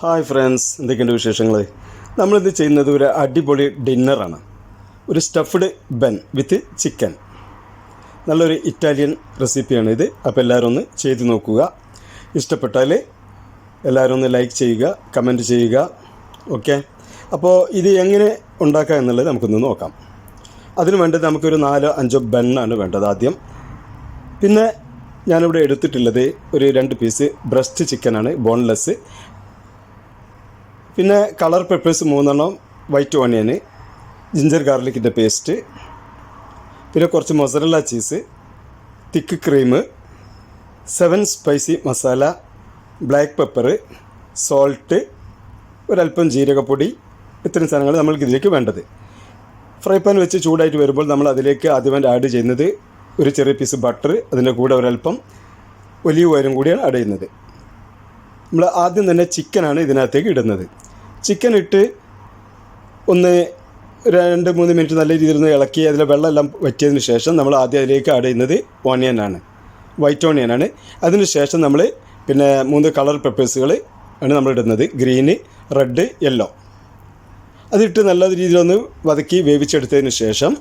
Hi friends എന്തൊക്കെയുണ്ട് വിശേഷങ്ങൾ നമ്മളിത് ചെയ്യുന്നത് ഒരു അടിപൊളി ഡിന്നറാണ്. ഒരു സ്റ്റഫ്ഡ് ബൻ വിത്ത് ചിക്കൻ നല്ലൊരു ഇറ്റാലിയൻ റെസിപ്പിയാണ് ഇത്. അപ്പോൾ എല്ലാവരും ഒന്ന് ചെയ്ത് നോക്കുക. ഇഷ്ടപ്പെട്ടാൽ എല്ലാവരും ഒന്ന് ലൈക്ക് ചെയ്യുക കമന്റ് ചെയ്യുക. ഓക്കെ അപ്പോൾ ഇത് എങ്ങനെ ഉണ്ടാക്കാം എന്നുള്ളത് നമുക്കൊന്ന് നോക്കാം. അതിന് വേണ്ടത് നമുക്കൊരു നാലോ അഞ്ചോ ബണ്ണാണ് വേണ്ടത് ആദ്യം. പിന്നെ ഞാനിവിടെ എടുത്തിട്ടുള്ളത് ഒരു രണ്ട് പീസ് ബ്രസ്റ്റ് ചിക്കനാണ് ബോൺലെസ് പിന്നെ കളർ പെപ്പേഴ്സ് മൂന്നെണ്ണം വൈറ്റ് ഓണിയൻ ജിഞ്ചർ ഗാർലിക്കിന്റെ പേസ്റ്റ് പിന്നെ കുറച്ച് mozzarella cheese thick cream seven spicy masala black pepper salt ഒരല്പം ജീരകപ്പൊടി ഇത്തരം സാധനങ്ങൾ നമ്മൾക്ക് ഇതിലേക്ക് വേണ്ടത്. ഫ്രൈ പാൻ വെച്ച് ചൂടായിട്ട് വരുമ്പോൾ നമ്മൾ അതിലേക്ക് ആദ്യം ആഡ് ചെയ്യുന്നത് ഒരു ചെറിയ പീസ് ബട്ടർ അതിന്റെ കൂടെ ഒരല്പം ഒലിവ് ഓയിലും കൂടിയാണ് ആഡ് ചെയ്യുന്നത്. നമ്മൾ ആദ്യം തന്നെ ചിക്കനാണ് ഇതിനകത്തേക്ക് ഇടുന്നത്. ചിക്കൻ ഇട്ട് ഒന്ന് രണ്ട് മൂന്ന് മിനിറ്റ് നല്ല രീതിയിൽ ഒന്ന് ഇളക്കി അതിലെ വെള്ളമെല്ലാം വറ്റിയതിന് ശേഷം നമ്മൾ ആദ്യം അതിലേക്ക് ആഡ് ചെയ്യുന്നത് ഓണിയനാണ് വൈറ്റ് ഓണിയനാണ് അതിന് ശേഷം നമ്മൾ പിന്നെ മൂന്ന് കളർ പെപ്പേഴ്സുകൾ ആണ് നമ്മൾ ഇടുന്നത്. ഗ്രീന് റെഡ് യെല്ലോ അതിട്ട് നല്ല രീതിയിലൊന്ന് വതക്കി വേവിച്ചെടുത്തതിന് ശേഷം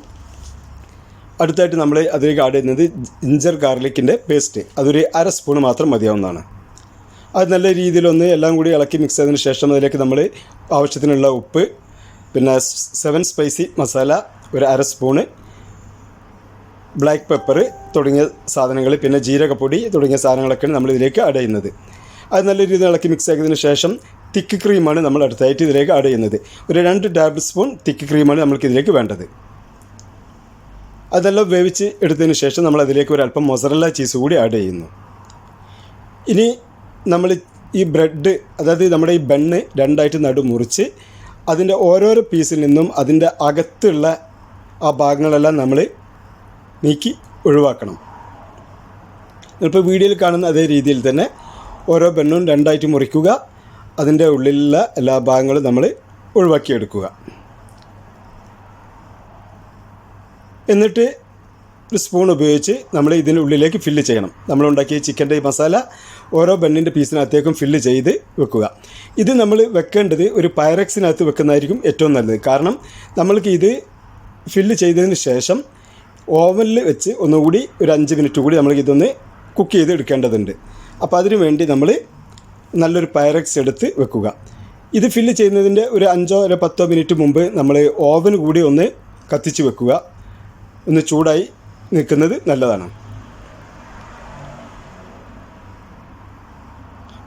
അടുത്തായിട്ട് നമ്മൾ അതിലേക്ക് ആഡ് ചെയ്യുന്നത് ജിഞ്ചർ ഗാർലിക്കിന്റെ പേസ്റ്റ് അതൊരു അര സ്പൂൺ മാത്രം മതിയാവുന്നതാണ്. അത് നല്ല രീതിയിലൊന്ന് എല്ലാം കൂടി ഇളക്കി മിക്സ് ചെയ്തതിന് ശേഷം അതിലേക്ക് നമ്മൾ ആവശ്യത്തിനുള്ള ഉപ്പ് പിന്നെ സെവൻ സ്പൈസി മസാല ഒരു അര സ്പൂണ് ബ്ലാക്ക് പെപ്പർ തുടങ്ങിയ സാധനങ്ങൾ പിന്നെ ജീരകപ്പൊടി തുടങ്ങിയ സാധനങ്ങളൊക്കെയാണ് നമ്മൾ ഇതിലേക്ക് ആഡ് ചെയ്യുന്നത്. അത് നല്ല രീതിയിൽ ഇളക്കി മിക്സ് ആക്കിയതിന് ശേഷം തിക്ക് ക്രീമാണ് നമ്മൾ അടുത്തായിട്ട് ഇതിലേക്ക് ആഡ് ചെയ്യുന്നത്. ഒരു രണ്ട് ടേബിൾ സ്പൂൺ തിക്ക് ക്രീമാണ് നമ്മൾക്ക് ഇതിലേക്ക് വേണ്ടത്. അതെല്ലാം വേവിച്ച് എടുത്തതിന് ശേഷം നമ്മൾ അതിലേക്ക് ഒരു അല്പം മൊസറല്ല ചീസ് കൂടി ആഡ് ചെയ്യുന്നു. ഇനി നമ്മൾ ഈ ബ്രെഡ് അതായത് നമ്മുടെ ഈ ബണ്ണ് രണ്ടായിട്ട് നടു മുറിച്ച് അതിന്റെ ഓരോരോ പീസിൽ നിന്നും അതിന്റെ അകത്തുള്ള ആ ഭാഗങ്ങളെല്ലാം നമ്മൾ നീക്കി ഒഴിവാക്കണം. ഇപ്പോൾ വീഡിയോയിൽ കാണുന്ന അതേ രീതിയിൽ തന്നെ ഓരോ ബണ്ണും രണ്ടായിട്ട് മുറിക്കുക അതിന്റെ ഉള്ളിലുള്ള എല്ലാ ഭാഗങ്ങളും നമ്മൾ ഒഴിവാക്കിയെടുക്കുക. എന്നിട്ട് ഒരു സ്പൂൺ ഉപയോഗിച്ച് നമ്മൾ ഇതിന്റെ ഉള്ളിലേക്ക് ഫില്ല് ചെയ്യണം. നമ്മൾ ഉണ്ടാക്കിയ ചിക്കന്റെ ഈ മസാല ഓരോ ബണ്ണിന്റെ പീസിനകത്തേക്കും ഫില്ല് ചെയ്ത് വെക്കുക. ഇത് നമ്മൾ വെക്കേണ്ടത് ഒരു പൈറക്സിനകത്ത് വെക്കുന്നതായിരിക്കും ഏറ്റവും നല്ലത്. കാരണം നമ്മൾക്ക് ഇത് ഫില്ല് ചെയ്തതിന് ശേഷം ഓവനിൽ വെച്ച് ഒന്നുകൂടി ഒരു അഞ്ച് മിനിറ്റ് കൂടി നമ്മൾ ഇതൊന്ന് കുക്ക് ചെയ്ത് എടുക്കേണ്ടതുണ്ട്. അപ്പോൾ അതിനു വേണ്ടി നമ്മൾ നല്ലൊരു പൈറക്സ് എടുത്ത് വെക്കുക. ഇത് ഫില്ല് ചെയ്യുന്നതിന്റെ ഒരു അഞ്ചോ ഒരു പത്തോ മിനിറ്റ് മുമ്പ് നമ്മൾ ഓവൻ കൂടി ഒന്ന് കത്തിച്ച് വെക്കുക. ഒന്ന് ചൂടായി നിൽക്കുന്നത് നല്ലതാണ്.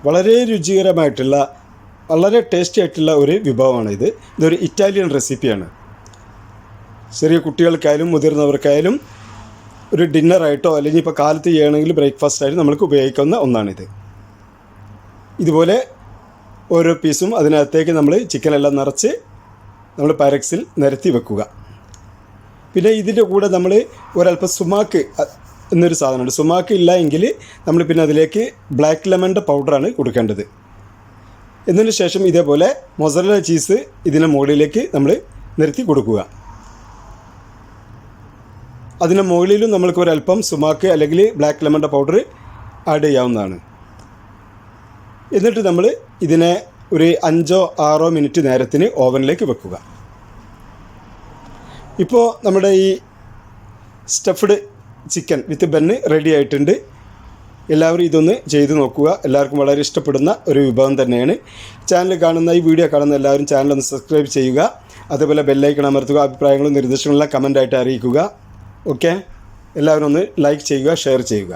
വളരെ രുചികരമായിട്ടുള്ള വളരെ ടേസ്റ്റി ആയിട്ടുള്ള ഒരു വിഭവമാണ് ഇത്. ഇതൊരു ഇറ്റാലിയൻ റെസിപ്പിയാണ് ചെറിയ കുട്ടികൾക്കായാലും മുതിർന്നവർക്കായാലും ഒരു ഡിന്നറായിട്ടോ അല്ലെങ്കിൽ ഇപ്പോൾ കാലത്ത് ചെയ്യണമെങ്കിൽ ബ്രേക്ക്ഫാസ്റ്റ് ആയിട്ട് നമുക്ക് ഉപയോഗിക്കാവുന്ന ഒന്നാണിത്. ഇതുപോലെ ഓരോ പീസും അതിനകത്തേക്ക് നമ്മൾ ചിക്കനെല്ലാം നിറച്ച് നമ്മൾ പരക്സിൽ നിരത്തി വെക്കുക. പിന്നെ ഇതിന്റെ കൂടെ നമ്മൾ ഒരല്പം സുമാക്ക് എന്നൊരു സാധനമുണ്ട്. സുമാക്ക് ഇല്ല എങ്കിൽ നമ്മൾ പിന്നെ അതിലേക്ക് ബ്ലാക്ക് ലെമണിന്റെ പൗഡറാണ് കൊടുക്കേണ്ടത്. എന്നതിന് ശേഷം ഇതേപോലെ മൊസറല ചീസ് ഇതിന്റെ മുകളിലേക്ക് നമ്മൾ നിരത്തി കൊടുക്കുക. അതിന്റെ മുകളിലും നമ്മൾക്ക് ഒരല്പം സുമാക്ക് അല്ലെങ്കിൽ ബ്ലാക്ക് ലെമണിന്റെ പൗഡർ ആഡ് ചെയ്യാവുന്നതാണ്. എന്നിട്ട് നമ്മൾ ഇതിനെ ഒരു അഞ്ചോ ആറോ മിനിറ്റ് നേരത്തിന് ഓവനിലേക്ക് വെക്കുക. ഇപ്പോൾ നമ്മുടെ ഈ stuffed chicken with bun ready ആയിട്ടുണ്ട്. എല്ലാവരും ഇതൊന്ന് ചെയ്ത് നോക്കുക. എല്ലാവർക്കും വളരെ ഇഷ്ടപ്പെടുന്ന ഒരു വിഭവം തന്നെയാണ്. ചാനൽ കാണുന്ന ഈ വീഡിയോ കാണുന്ന എല്ലാവരും ചാനൽ ഒന്ന് സബ്സ്ക്രൈബ് ചെയ്യുക. അതേപോലെ ബെല്ലൈക്കൺ അമർത്തുക. അഭിപ്രായങ്ങളും നിർദ്ദേശങ്ങളും കമന്റായിട്ട് അറിയിക്കുക. ഓക്കെ എല്ലാവരും ഒന്ന് ലൈക്ക് ചെയ്യുക ഷെയർ ചെയ്യുക.